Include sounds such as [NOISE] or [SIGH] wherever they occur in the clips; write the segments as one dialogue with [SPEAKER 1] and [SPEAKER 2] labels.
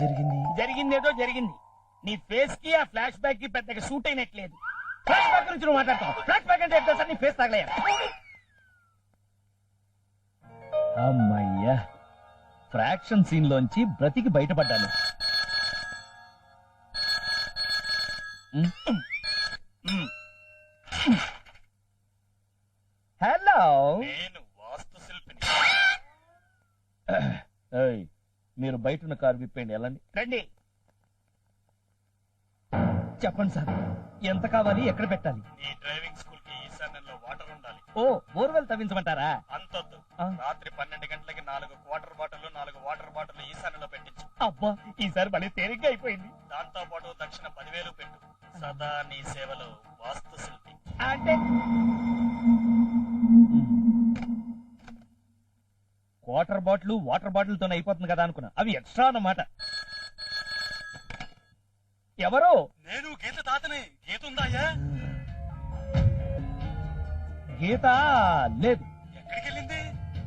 [SPEAKER 1] జరిగింది?
[SPEAKER 2] జరిగిందేదో జరిగింది. నీ ఫేస్కి ఆ ఫ్లాష్ బ్యాక్కి పెద్దగా సూట్ అయినట్లేదు. ఫ్లాష్ బ్యాక్ గురించి నువ్వు మాట్లాడతావు. ఫ్లాష్ బ్యాక్ అంటే ఎట్లా సార్ నీ ఫేస్ తగలయ్యా
[SPEAKER 1] అమ్మయ్యా. ఫ్రాక్షన్ సీన్ లోంచి బ్రతికి బయటపడ్డాను. హలో.
[SPEAKER 2] నేను
[SPEAKER 1] మీరు బయట ఉన్న కారు విప్పండి వెళ్ళండి.
[SPEAKER 2] రండి.
[SPEAKER 1] చెప్పండి సార్ ఎంత కావాలి ఎక్కడ పెట్టాలి?
[SPEAKER 2] నీ డ్రైవింగ్ స్కూల్కి ఈశాన్యంలో వాటర్ ఉండాలి.
[SPEAKER 1] ఓ బోర్వెల్ తవ్వించమంటారా?
[SPEAKER 2] అంతొద్దు.
[SPEAKER 1] ఆ.
[SPEAKER 2] రాత్రి పన్నెండు గంటలకి నాలుగు వాటర్ బాటిల్ నాలుగు వాటర్ బాటిల్ ఈశాన్యంలో పెట్టించు.
[SPEAKER 1] అబ్బా ఈసారి మళ్ళీ తేలిగ్గా అయిపోయింది.
[SPEAKER 2] దాంతో పాటు దక్షిణ పదివేలు పెట్టు. సదా నీ సేవలో వాస్తు శిల్పి.
[SPEAKER 1] అంటే? వాటర్ బాటిల్ వాటర్ బాటిల్ తోనే అయిపోతుంది కదా అనుకున్నా. అవి ఎక్స్ట్రా అన్నమాట. ఎవరు?
[SPEAKER 2] నేను గీత తాతని. గీత ఉందాయా
[SPEAKER 1] గీత లేదు.
[SPEAKER 2] ఎక్కడికి వెళ్ళింది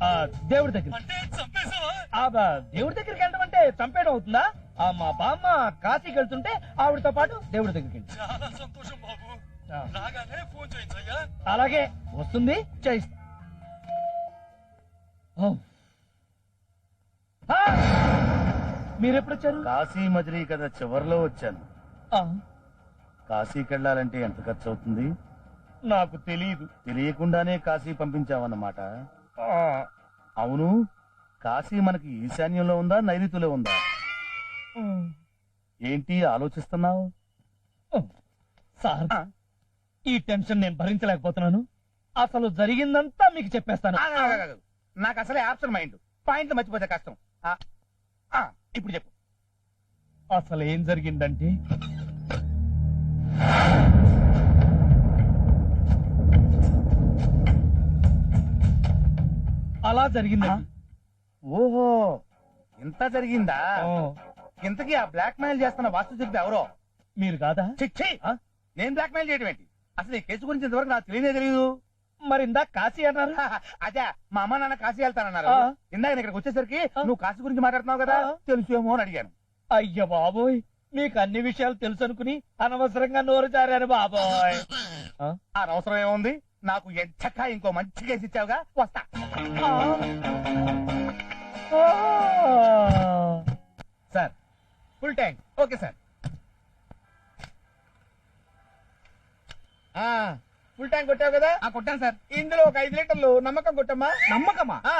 [SPEAKER 1] ఆ దేవుడి దగ్గర
[SPEAKER 2] అంటే చంపేశావా?
[SPEAKER 1] ఆ బ- దేవుడి దగ్గరికి వెళ్ళడం అంటే చంపేయడం అవుతుందా? ఆ మా బామ్మ కాశీకి వెళ్తుంటే ఆవిడతో పాటు దేవుడి దగ్గరికి వెళ్ళి
[SPEAKER 2] చాలా సంతోషం బాబు. రాగానే ఫోన్ చేయించయ్యా
[SPEAKER 1] అలాగే వస్తుంది చేయిస్తా. ఓ. ఆ! మీరెప్పుడొచ్చారు?
[SPEAKER 3] కాశీ మజిలీ కదా చివరిలో వచ్చాను. కాశీకి వెళ్ళాలంటే ఎంత ఖర్చు అవుతుంది
[SPEAKER 1] నాకు తెలియదు
[SPEAKER 3] తెలియకుండానే కాశీ పంపించావన్నమాట. అవును కాశీ మనకి ఈశాన్యంలో ఉందా నైరుతిలో ఉందా? ఏంటి ఆలోచిస్తున్నావు?
[SPEAKER 1] సార్ ఈ టెన్షన్ నేను భరించలేకపోతున్నాను. అసలు జరిగిందంతా మీకు చెప్పేస్తాను.
[SPEAKER 3] నాకు అసలే ఆప్షన్ మైండ్. పాయింట్ మర్చిపోతే కష్టం. ఇప్పుడు చెప్పు.
[SPEAKER 1] అసలు ఏం జరిగిందంటే? అలా జరిగిందండి.
[SPEAKER 3] ఓహో ఇంత జరిగిందా? ఇంతకీ ఆ బ్లాక్ మెయిల్ చేస్తున్న వాస్తు శిల్పి ఎవరో?
[SPEAKER 1] మీరు కాదా?
[SPEAKER 3] చిచ్చి? నేను బ్లాక్ మెయిల్ చేయడం ఏంటి? అసలు ఈ కేసు గురించి ఇంతవరకు నాకు తెలియనే తెలియదు
[SPEAKER 1] మరి ఇందా కాశీ అన్నారు.
[SPEAKER 3] అదే మా అమ్మ నాన్న కాశీ వెళ్తానన్నారు. ఇందాక నేను ఇక్కడికి వచ్చేసరికి. నువ్వు కాశీ గురించి మాట్లాడుతున్నావు కదా. తెలుసేమో అని అడిగాను.
[SPEAKER 1] అయ్య బాబోయ్ మీకు అన్ని విషయాలు తెలుసు అనుకుని అనవసరంగా నోరు జారాను బాబోయ్.
[SPEAKER 3] అవసరం ఏముంది? నాకు ఎంచక్క ఇంకో మంచి కేసు ఇచ్చావుగా వస్తా. Sir full tank. Okay sir. Full tank కొట్టావు కదా? కొట్టాను సార్. ఇందులో ఒక ఐదు లీటర్లు నమ్మకం కొట్టమ్మా.
[SPEAKER 1] నమ్మకమా?
[SPEAKER 3] ఆ,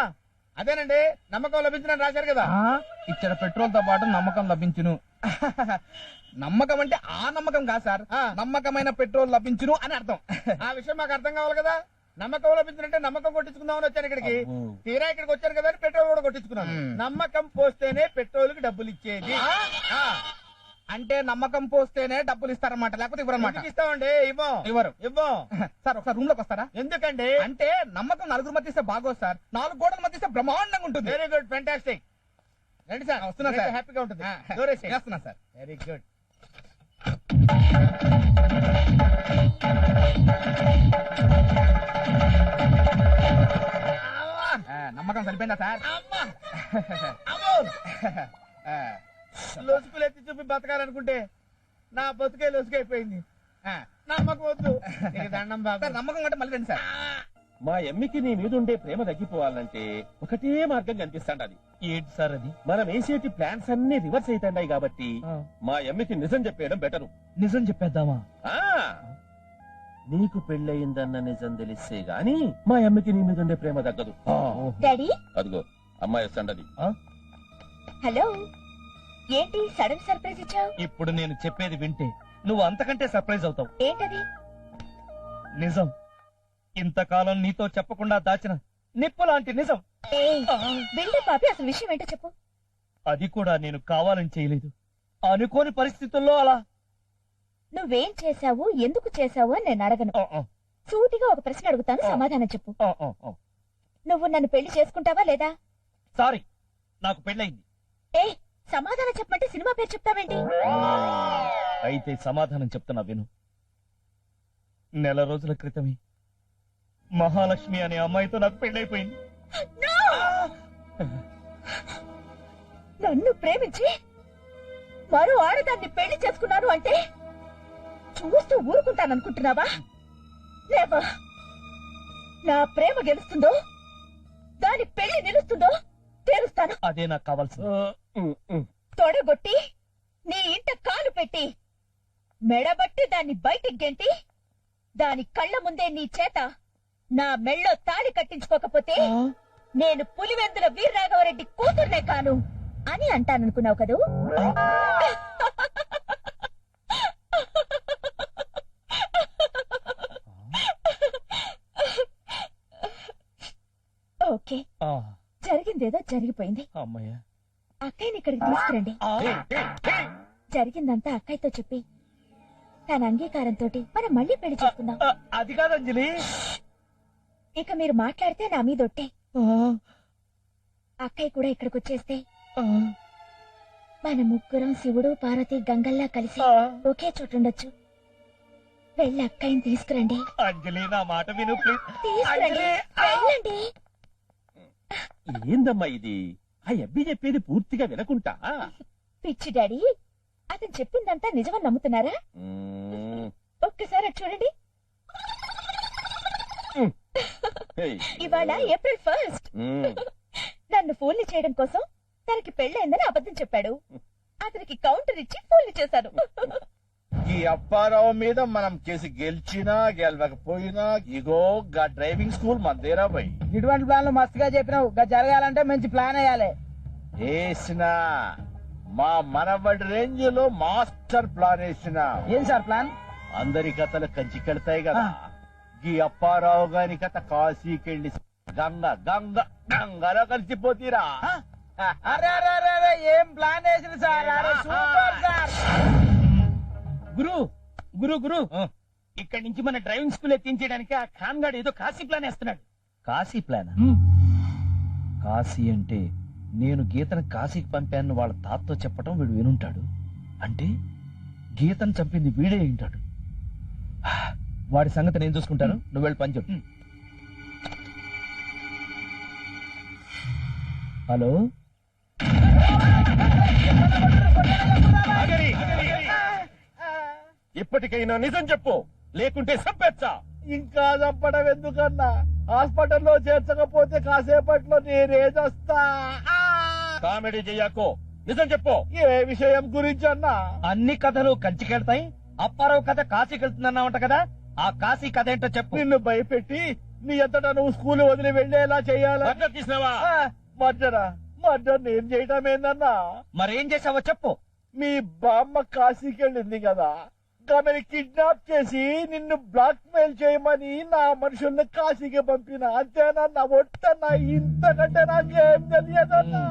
[SPEAKER 3] అదేనండి నమ్మకం లభించిన రాశారు కదా.
[SPEAKER 1] ఆ, ఇచ్చిన పెట్రోల్తో పాటు నమ్మకం లభించును.
[SPEAKER 3] నమ్మకం అంటే ఆ నమ్మకం కాదు సార్. నమ్మకమైన పెట్రోల్ లభించును అని అర్థం. ఆ విషయం మాకు అర్థం కావాలి కదా. నమ్మకం లభించినంటే నమ్మకం కొట్టించుకుందామని వచ్చాను ఇక్కడికి.
[SPEAKER 1] అబ్బో.
[SPEAKER 3] తీరా ఇక్కడికి వచ్చాను కదా అని పెట్రోల్ కూడా కొట్టించుకున్నాను. నమ్మకం పోస్తేనే పెట్రోల్కి డబ్బులు ఇచ్చేది. ఆ.
[SPEAKER 4] అంటే నమ్మకం పోస్తేనే డబ్బులు ఇస్తారన్నమాట లేకపోతే ఇవ్వరన్నమాట.
[SPEAKER 3] ఇస్తామండి? ఇవ్వం.
[SPEAKER 4] ఇవ్వరు.
[SPEAKER 3] ఇవ్వం. [LAUGHS]
[SPEAKER 4] సార్ ఒకసారి రూమ్లోకి వస్తారా?
[SPEAKER 3] ఎందుకండి?
[SPEAKER 4] అంటే నమ్మకం నలుగురు మధ్య ఇస్తే బాగోదు సార్. నాలుగు గోడల మధ్య ఇస్తే బ్రహ్మాండంగా ఉంటుంది.
[SPEAKER 3] వెరీ గుడ్ ఫెంటాస్టిక్ రండి సార్.
[SPEAKER 4] వస్తున్నా సార్.
[SPEAKER 3] హ్యాపీగా ఉంటుంది.
[SPEAKER 4] చేస్తున్నా సార్.
[SPEAKER 3] వెరీ గుడ్
[SPEAKER 4] నమ్మకం సరిపోయిందా సార్? [LAUGHS] ఆ,
[SPEAKER 3] లొసుకులు ఎత్తి చూపి బతకాలనుకుంటే నా బతుకే లొసుకైపోయింది
[SPEAKER 4] ఆ.
[SPEAKER 3] నమ్మకం వద్దు. [LAUGHS] దండం బాబు.
[SPEAKER 4] సార్ నమ్మకం అంటే మళ్ళీ రండి సార్.
[SPEAKER 5] మా ఎమ్మికి నీ మీద ఉండే ప్రేమ తగ్గిపోవాలంటే ఒకటే మార్గం కనిపిస్తాండది
[SPEAKER 1] ఏంటి సార్ అది?
[SPEAKER 5] మనం వేసేటి ప్లాన్స్ అన్ని రివర్స్ అవుతాయి కాబట్టి మా ఎమ్మికి నిజం చెప్పేయడం బెటరు.
[SPEAKER 1] నిజం చెప్పేద్దామా?
[SPEAKER 5] ఆ. నీకు పెళ్ళయిందన్న నిజం తెలిస్తే గాని మా అమ్మకి నీ మీద ఉండే ప్రేమ తగ్గదు.
[SPEAKER 6] డాడీ?
[SPEAKER 5] అదిగో అమ్మాయి వస్తాండది
[SPEAKER 6] హలో? ఏంటి సడన్ సర్ప్రైజ్ ఇచ్చావు?
[SPEAKER 1] ఇప్పుడు నేను చెప్పేది వింటే నువ్వు అంతకంటే సర్ప్రైజ్ అవుతావు.
[SPEAKER 6] ఏంటది?
[SPEAKER 1] నిజం. ఇంతకాలం నీతో చెప్పకుండా దాచిన నిప్పు లాంటి నిజం.
[SPEAKER 6] ఏయ్ బిల్డర్ పాపి అసలు విషయం ఏంటో చెప్పు.
[SPEAKER 1] అది కూడా నేను కావాలని చేయలేదు. అనుకోని పరిస్థితుల్లో అలా.
[SPEAKER 6] నువ్వేం చేశావు? ఎందుకు చేశావు అని నేను అడగను.
[SPEAKER 1] ఆ, ఆ,
[SPEAKER 6] సూటిగా ఒక ప్రశ్న అడుగుతాను సమాధానం చెప్పు.
[SPEAKER 1] ఆ, ఆ, ఆ.
[SPEAKER 6] నువ్వు నన్ను పెళ్ళి చేసుకుంటావా లేదా?
[SPEAKER 1] సారీ నాకు పెళ్ళయింది.
[SPEAKER 6] ఏ సమాధానం పేరు చెప్తావేంటి?
[SPEAKER 1] అయితే సమాధానం చెప్తున్నా విను. నెల రోజుల క్రితమే మహాలక్ష్మి అనే అమ్మాయితో నాకు పెళ్ళైపోయింది.
[SPEAKER 6] నన్ను ప్రేమించి మరో ఆడదాన్ని పెళ్ళి చేసుకున్నాను అంటే చూస్తూ ఊరుకుంటాననుకుంటున్నావా? లేవా? నా ప్రేమ గెలుస్తుందో దాని పెళ్ళి నిలుస్తుందో తేలుస్తాను.
[SPEAKER 1] అదే నాకు కావాల్సింది.
[SPEAKER 6] తొడగొట్టి నీ ఇంట కాలు పెట్టి మెడబట్టి దాన్ని బయటికి గెంటి దాని కళ్ళ ముందే నీ చేత నా మెళ్ళో తాళి కట్టించుకోకపోతే నేను పులివెందుల వీరరాఘవరెడ్డి కూతుర్నే కాను అని అంటాననుకున్నావు కదూ? ఓకే. జరిగిందేదో జరిగిపోయింది.
[SPEAKER 1] అమ్మయ్య.
[SPEAKER 6] అక్కయ్యని ఇక్కడికి తీసుకురండి. జరిగిందంతా అక్కయ్యతో చెప్పి తన అంగీకారంతో మనం మళ్ళీ పెళ్ళి చేసుకుందాం.
[SPEAKER 1] అది కాదు అంజలి.
[SPEAKER 6] ఇక మీరు మాట్లాడితే నా మీద ఒట్టే. అక్కయ్య కూడా ఇక్కడికి వచ్చేస్తే మన ముగ్గురం శివుడు పార్వతి గంగల్లా కలిసి. ఒకే చోటు ఉండొచ్చు. వెళ్ళి అక్కయ్యని తీసుకురండి.
[SPEAKER 1] అంజలి నా మాట విను ప్లీజ్.
[SPEAKER 6] తీసుకురండి. వెళ్ళండి.
[SPEAKER 5] ఏందమ్మా ఇది? ఆ అబ్బి చెప్పేది పూర్తిగా వినకుంటా?
[SPEAKER 6] పిచ్చి డాడీ అతను చెప్పిందంతా నిజమని నమ్ముతున్నారా? ఒక్కసారి అటు చూడండి. [LAUGHS] ఇవాళ ఏప్రిల్ ఫస్ట్. నన్ను ఫోన్లు చేయడం కోసం తనకి పెళ్ళైందని అబద్ధం చెప్పాడు. అతనికి కౌంటర్ ఇచ్చి ఫోన్లు చేశాను.
[SPEAKER 7] ఈ అప్పారావు మీద మనం కేసు గెలిచినా గెలవకపోయినా ఇగో గా డ్రైవింగ్ స్కూల్ మందేరా పోయి.
[SPEAKER 8] ఇటువంటి ప్లాన్లు మస్తుగా చెప్పినావు. ఇంకా జరగాలంటే మంచి ప్లాన్ వేయాలి.
[SPEAKER 7] వేసిన మా మనబడి రేంజ్లో మాస్టర్ ప్లాన్ వేసిన.
[SPEAKER 8] ఏం సార్ ప్లాన్?
[SPEAKER 7] అందరి కథలు కంచి కడతాయి కదా. ఈ అప్పారావు గారి కథ కాశీకెళ్ళి గంగ గంగ గంగలో కలిసిపోతీరా.
[SPEAKER 8] అరే అరే అరే అరే ఏం ప్లాన్ వేసింది సార్? అరే సూపర్ సార్.
[SPEAKER 9] గురు గురు గురు. ఇక్కడి నుంచి మన డ్రైవింగ్ స్కూల్ ఎత్తించడానికి ఆ ఖాన్ గాడు ఏదో కాశీ ప్లాన్ వేస్తున్నాడు.
[SPEAKER 1] కాశీ ప్లాన్? కాశీ అంటే నేను గీతను కాశీకి పంపాను వాళ్ళ తాతతో చెప్పటం వీడు వినుంటాడు. అంటే గీతను చంపింది వీడే ఉంటాడు వాడి సంగతి నేను చూసుకుంటాను. నువ్వు వెళ్ళి పని చెప్పు హలో?
[SPEAKER 5] ఇప్పటికైనా నిజం చెప్పు. లేకుంటే సంపెచ్చా
[SPEAKER 7] ఇంకా చంపడం ఎందుకన్నా? హాస్పిటల్లో చేర్చకపోతే కాసేపట్లో నేనేదొస్తా
[SPEAKER 5] కామెడీ చెయ్యకు. నిజం చెప్పు.
[SPEAKER 7] ఏ విషయం గురించి అన్నా
[SPEAKER 1] అన్ని కథలు కంచికెళ్తాయి అప్పారావు కథ కాశీకి వెళ్తుందన్నావంట కదా? ఆ కాశీ కథ ఏంటో చెప్పు.
[SPEAKER 7] నిన్ను భయపెట్టి నీ అంతటా నువ్వు స్కూల్ వదిలి వెళ్ళేలా చేయాలా?
[SPEAKER 5] మద్దతు తీసినావా?
[SPEAKER 7] మర్డరా? మర్డర్ నేను చేయటం ఏందన్నా
[SPEAKER 1] మరేం చేసావో చెప్పు.
[SPEAKER 7] మీ బామ్మ కాశీకి వెళ్ళింది కదా? ఆమెను కిడ్నాప్ చేసి నిన్ను బ్లాక్ మెయిల్ చేయమని నా మనుషుల్ని కాశీకి పంపిన అంతేనా? నా ఒట్ట ఒట్టన్నా ఇంతకంటే నాకేం తెలియదన్నా?